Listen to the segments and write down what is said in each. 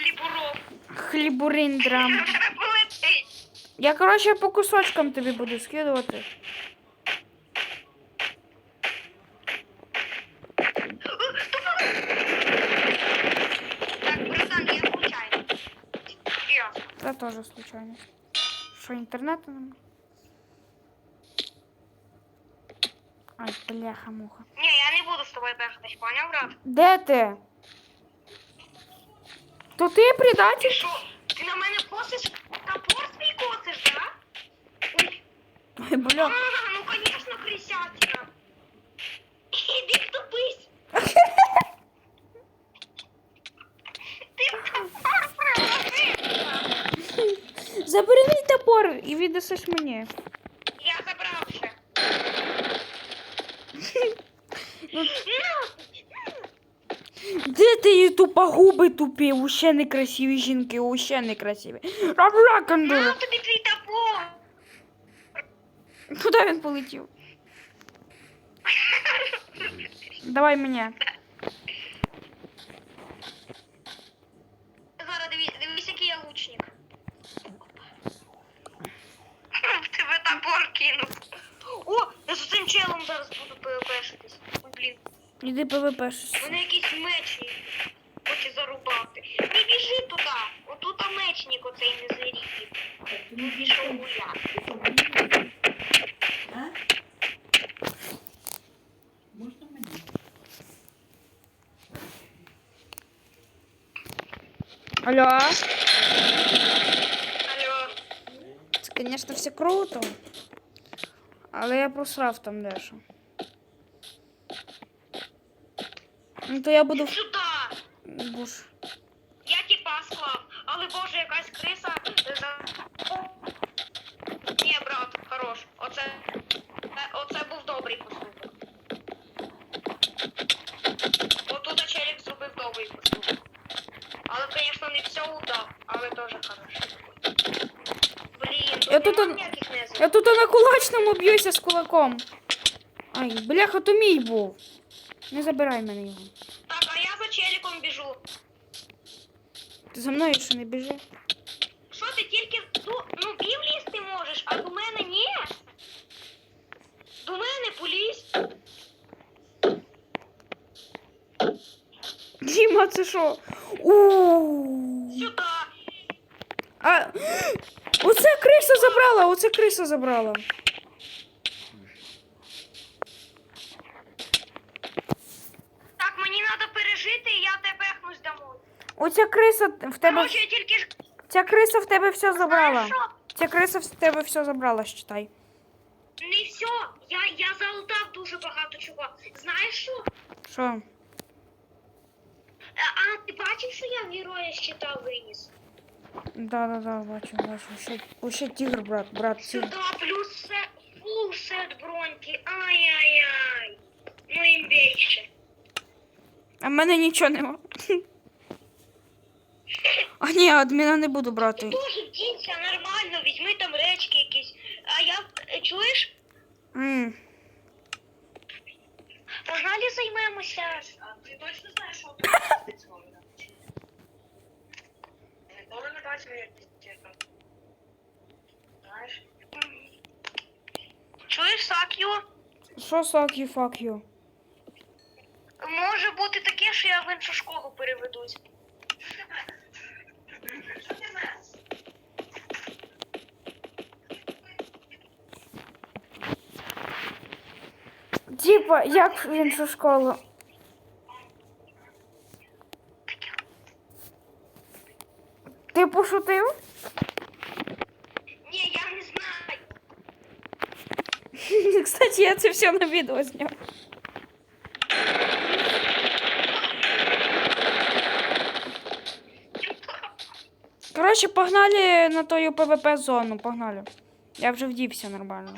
Хлібуров. Хлібуриндра. Полетить. Я, коротше, по кусочкам тобі буду скидувати. Так, братан, я случайно. Ясно. Це теж случайно. Що, інтернету нема? Ай, бляха-муха. Ні, я не буду з тобою бехатись, поняв, брат? Де ти? То ти предатель? Ти що? Ти на мене косиш топор свій косиш, да? Ой, Ой, бля. а, ну, конечно, крисятина. Іди втопись. Ти топор приложився. Забери мій топор і віддасиш мені. Я забрав вже. Ну, Ну, Де ти її тупогуби тупі? Уще некрасиві жінки, уще некрасиві. Рабракандур. на тобі твій топор. Куди він полетів? Давай мені. Зараз дивись, який я лучник. В тебе топор кинув. О, я з цим челом зараз буду пешитись. Іди ПВП мене якийсь мечник хоче зарубати. Не біжи туди. Отут мечник оцей не зарів. Ну пішов гуляти. Можна мені? Алло. Алло. Це, звісно, все круто. Але я просрав там дещо. Ну то я буду. Сюди. Буш. Я типа склав, але боже, якась криса за. Ні, брат, хорош. Оце. е, Оце був добрий поступок. Отут челік зробив добрий поступок. Але, звісно, не все удав, але теж хороший. Блін, тут Я тут он-. Я тут на кулачному б'юся з кулаком. Ай, бляха, то мій був. Не забирай мене його. Так, а я за челіком біжу. Ти за мною ще не біжи. Що ти тільки ну, ну бів лізти можеш, а до мене ні? До мене полізь. Діма, це що? Сюди. А оце криса забрала, оце криса забрала. Так, мені треба пережити, і я тебе пехнусь домой. Оця криса в тебе. Короче, я тільки Ця криса в тебе все забрала. Що? Ця криса в тебе все забрала, считай. Не все. Я, я залутав дуже багато чого. Знаєш що? Що? А, а ти бачив, що я героя щита виніс? Да, да, да, бачу, бачу. Ще, ще тігр, брат, брат, тігр. Сюди плюс сет, фул сет броньки. Ай-яй-яй. Ну і більше. А в мене нічого нема. А ні, адміна не буду брати. Дуже вдінься нормально, візьми там речки якісь. А я е, чуєш? М. Погнали займемося. А ти точно знаєш, що ти? Ніколи не бачив, як ти. Знаєш? Чуєш, Сакю? Що fuck you? Може бути таке, що я в іншу школу переведусь. Типа, як в іншу школу? Ти пошутив? Ні, я не знаю. Кстати, я це все на відео зняв. Коротше, погнали на тою ПВП зону, погнали. Я вже вдівся нормально.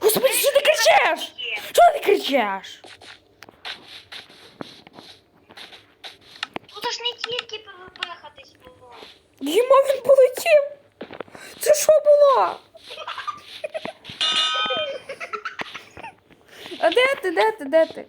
Господи, що ти кричиш? Що ти кричиш? Тут ж не тільки ПВП-хатись було. Йому він полетів. Це що було? А де ти, де ти, де ти?